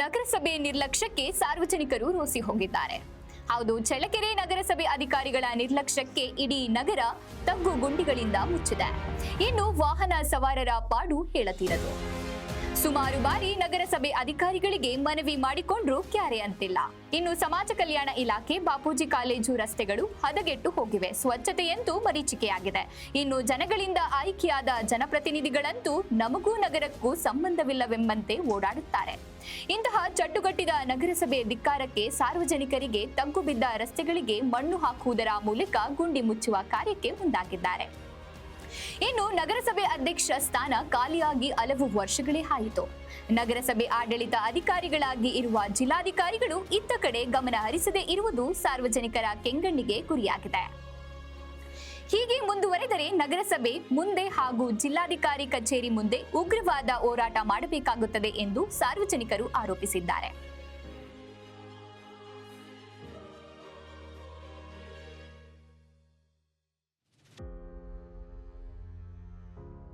ನಗರಸಭೆ ನಿರ್ಲಕ್ಷ್ಯಕ್ಕೆ ಸಾರ್ವಜನಿಕರು ರೋಸಿ ಹೋಗಿದ್ದಾರೆ. ಹೌದು, ಚಳ್ಳಕೆರೆ ನಗರಸಭೆ ಅಧಿಕಾರಿಗಳ ನಿರ್ಲಕ್ಷ್ಯಕ್ಕೆ ಇಡೀ ನಗರ ತಗ್ಗು ಗುಂಡಿಗಳಿಂದ ಮುಚ್ಚಿದೆ. ಇನ್ನು ವಾಹನ ಸವಾರರ ಪಾಡು ಹೇಳತೀರದು. ಸುಮಾರು ಬಾರಿ ನಗರಸಭೆ ಅಧಿಕಾರಿಗಳಿಗೆ ಮನವಿ ಮಾಡಿಕೊಂಡ್ರೂ ಕ್ಯಾರೆ ಅಂತಿಲ್ಲ. ಇನ್ನು ಸಮಾಜ ಕಲ್ಯಾಣ ಇಲಾಖೆ, ಬಾಪೂಜಿ ಕಾಲೇಜು ರಸ್ತೆಗಳು ಹದಗೆಟ್ಟು ಹೋಗಿವೆ. ಸ್ವಚ್ಛತೆಯಂತೂ ಮರೀಚಿಕೆಯಾಗಿದೆ. ಇನ್ನು ಜನಗಳಿಂದ ಆಯ್ಕೆಯಾದ ಜನಪ್ರತಿನಿಧಿಗಳಂತೂ ನಮಗೂ ನಗರಕ್ಕೂ ಸಂಬಂಧವಿಲ್ಲವೆಂಬಂತೆ ಓಡಾಡುತ್ತಾರೆ. ಇಂತಹ ಚಟ್ಟುಗಟ್ಟಿದ ನಗರಸಭೆ ಧಿಕ್ಕಾರಕ್ಕೆ ಸಾರ್ವಜನಿಕರಿಗೆ ತಗ್ಗು ಬಿದ್ದ ರಸ್ತೆಗಳಿಗೆ ಮಣ್ಣು ಹಾಕುವುದರ ಮೂಲಕ ಗುಂಡಿ ಮುಚ್ಚುವ ಕಾರ್ಯಕ್ಕೆ ಮುಂದಾಗಿದ್ದಾರೆ. ಇನ್ನು ನಗರಸಭೆ ಅಧ್ಯಕ್ಷ ಸ್ಥಾನ ಖಾಲಿಯಾಗಿ ಹಲವು ವರ್ಷಗಳೇ ಆಯಿತು. ನಗರಸಭೆ ಆಡಳಿತ ಅಧಿಕಾರಿಗಳಾಗಿ ಇರುವ ಜಿಲ್ಲಾಧಿಕಾರಿಗಳು ಇತ್ತ ಕಡೆ ಗಮನ ಹರಿಸದೇ ಇರುವುದು ಸಾರ್ವಜನಿಕರ ಕೆಂಗಣ್ಣಿಗೆ ಗುರಿಯಾಗಿದೆ. ಹೀಗೆ ಮುಂದುವರೆದರೆ ನಗರಸಭೆ ಮುಂದೆ ಹಾಗೂ ಜಿಲ್ಲಾಧಿಕಾರಿ ಕಚೇರಿ ಮುಂದೆ ಉಗ್ರವಾದ ಹೋರಾಟ ಮಾಡಬೇಕಾಗುತ್ತದೆ ಎಂದು ಸಾರ್ವಜನಿಕರು ಆರೋಪಿಸಿದ್ದಾರೆ.